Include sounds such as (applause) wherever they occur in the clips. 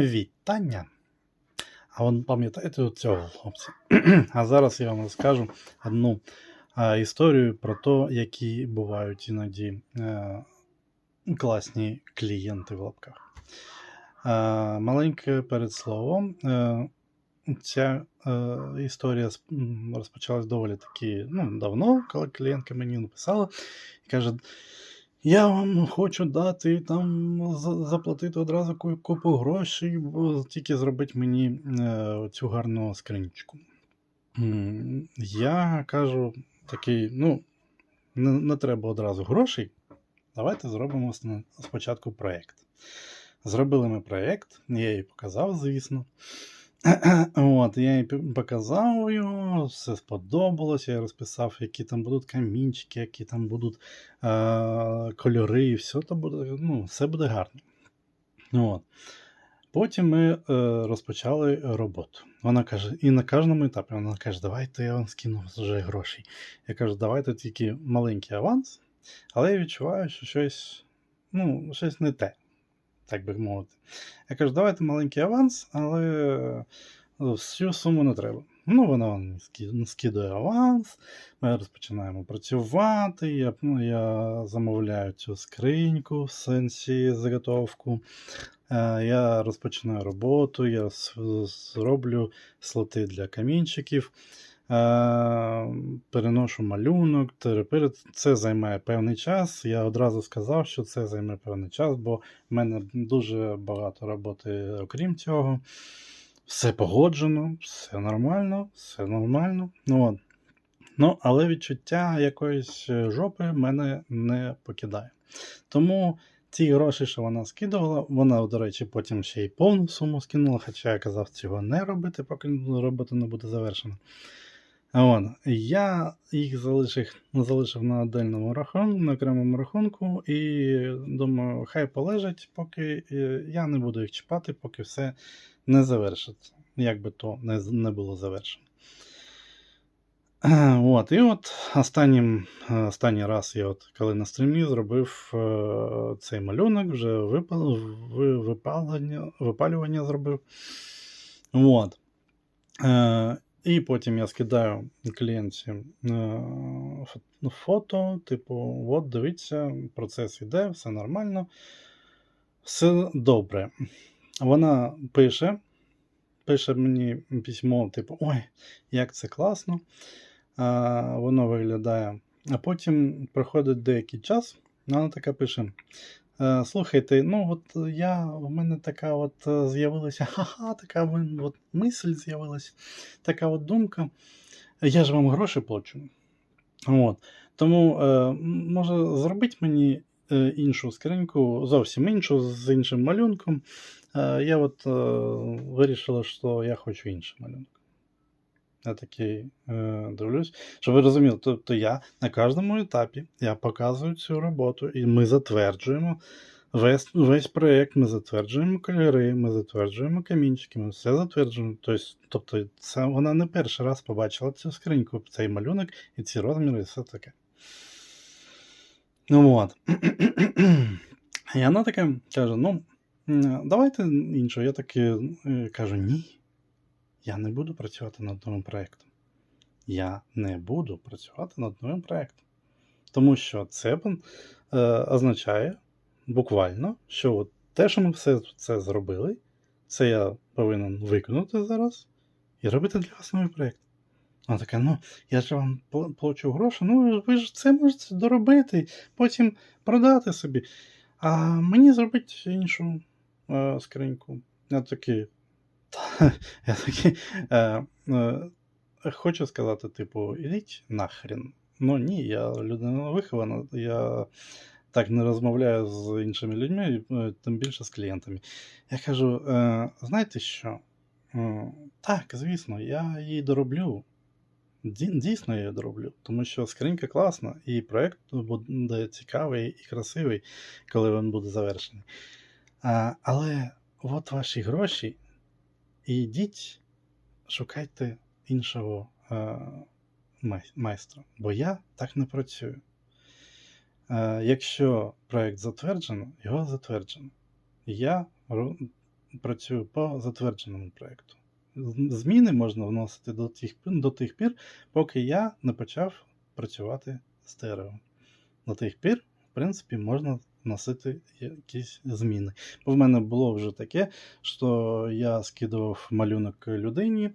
Вітання! А ви пам'ятаєте цього хлопця? (clears throat) А зараз я вам розкажу одну а, історію про те, які бувають іноді е, класні клієнти в лапках. Е, маленьке передслово. Е, ця е, історія розпочалась доволі таки ну, давно, коли клієнтка мені написала і каже: я вам хочу дати там заплатити одразу купу грошей, бо тільки зробить мені е, цю гарну скринічку. Я кажу такий: ну, не, не треба одразу грошей. Давайте зробимо спочатку проєкт. Зробили ми проєкт, я їй показав, звісно. (clears throat) От, я їй показав його, все сподобалось, я розписав, які там будуть камінчики, які там будуть е- кольори, і все то буде, ну, все буде гарно. От. Потім ми е, розпочали роботу. Вона каже, і на кожному етапі вона каже, давайте я вам скину вже грошей. Я кажу, давайте тільки маленький аванс, але я відчуваю, що щось, ну, щось не те, так би мовити. Я кажу, давайте маленький аванс, але е, всю суму не треба. Ну, вона скидує аванс, ми розпочинаємо працювати. Я, ну, я замовляю цю скриньку в сенсі заготовку. Е, Я розпочинаю роботу, я зроблю слоти для камінчиків, е, переношу малюнок. тепер Це займає певний час. Я одразу сказав, що це займе певний час, бо в мене дуже багато роботи окрім цього. Все погоджено, все нормально, все нормально. Ну, от. ну але відчуття якоїсь е, жопи мене не покидає. Тому ті гроші, що вона скидувала, вона, до речі, потім ще й повну суму скинула, хоча я казав цього не робити, поки робота не буде завершена. От. Я їх залишив, залишив на отдельному рахунку, на окремому рахунку, і думаю, хай полежать, поки е, я не буду їх чіпати, поки все не завершиться. Як би то не, не було завершено. Е, (clears throat) От, і от останнім, е, останній раз я, от, коли на стрімі зробив е, цей малюнок, вже випал, випалення, випалювання зробив. От. І потім я скидаю клієнтці фо- ну, фото, типу, от, дивіться, процес іде, все нормально, все добре. Вона пише, пише мені письмо, типу, ой, як це класно. Воно виглядає. А потім проходить деякий час, вона така пише: «Е, Слухайте, ну от я, в мене така от е, з'явилася, ха-ха, така от мисль з'явилася, така от думка. Я ж вам гроші плачу. От. Тому, е, може, зробіть мені е, іншу скриньку, зовсім іншу, з іншим малюнком. Е, я от е, вирішила, що я хочу інший малюнок. Я такий е, дивлюсь, щоб ви розуміли, тобто я на кожному етапі я показую цю роботу, і ми затверджуємо весь, весь проєкт, ми затверджуємо кольори, ми затверджуємо камінчики, ми все затверджуємо. Тобто, це вона не перший раз побачила цю скриньку, цей малюнок і ці розміри, і все таке. Ну от. (clears throat) І вона таке каже: ну, давайте іншу. Я таки е, кажу, ні. Я не буду працювати над новим проєктом. Я не буду працювати над новим проєктом. Тому що це е, означає буквально, що от те, що ми все це зробили, це я повинен виконати зараз і робити для вас новий проєкт. Вона така, ну, я ж вам пла- плачу гроші, ну ви ж це можете доробити, потім продати собі. А мені зробити іншу е, скриньку. Я такий. (laughs) Я такий. Е, е, хочу сказати, типу, ідіть нахрен. Ну ні, я людина вихована, я так не розмовляю з іншими людьми, е, тим більше з клієнтами. Я кажу: е, знаєте що? Е, так, звісно, я її дороблю. Дійсно, я її дороблю, тому що скринька класна, і проєкт буде цікавий і красивий, коли він буде завершений. А, але от ваші гроші, і йдіть, шукайте іншого е, майстра, бо я так не працюю. Е, якщо проєкт затверджено, його затверджено. Я працюю по затвердженому проєкту. Зміни можна вносити до тих, до тих пір, поки я не почав працювати з деревом. До тих пір, в принципі, можна вносити якісь зміни. Бо в мене було вже таке, що я скидував малюнок людині.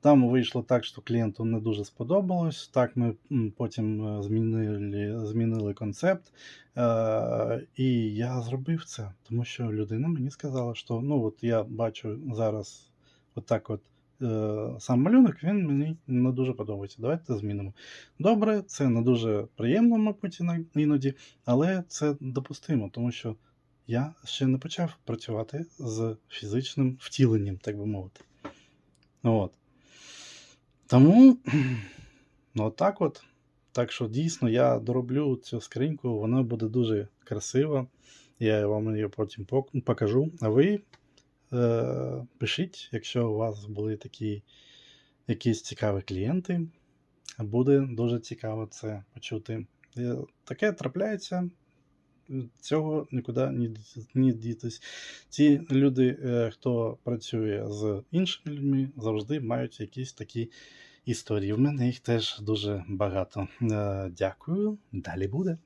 Там вийшло так, що клієнту не дуже сподобалось. Так ми потім е, змінили, змінили концепт. Е, і я зробив це, тому що людина мені сказала, що ну от я бачу зараз отак от. Е, Сам малюнок він мені не дуже подобається. Давайте змінимо. Добре, це не дуже приємно, мабуть, іноді, але це допустимо, тому що я ще не почав працювати з фізичним втіленням, так би мовити. От. Тому, ну, отак от. Так що дійсно я дороблю цю скриньку, вона буде дуже красива. Я вам її потім покажу. А ви пишіть, якщо у вас були такі якісь цікаві клієнти. Буде дуже цікаво це почути. Е, Таке трапляється. Цього нікуди не дітись. Ті люди, е, хто працює з іншими людьми, завжди мають якісь такі історії. В мене їх теж дуже багато. Е, Дякую. Далі буде.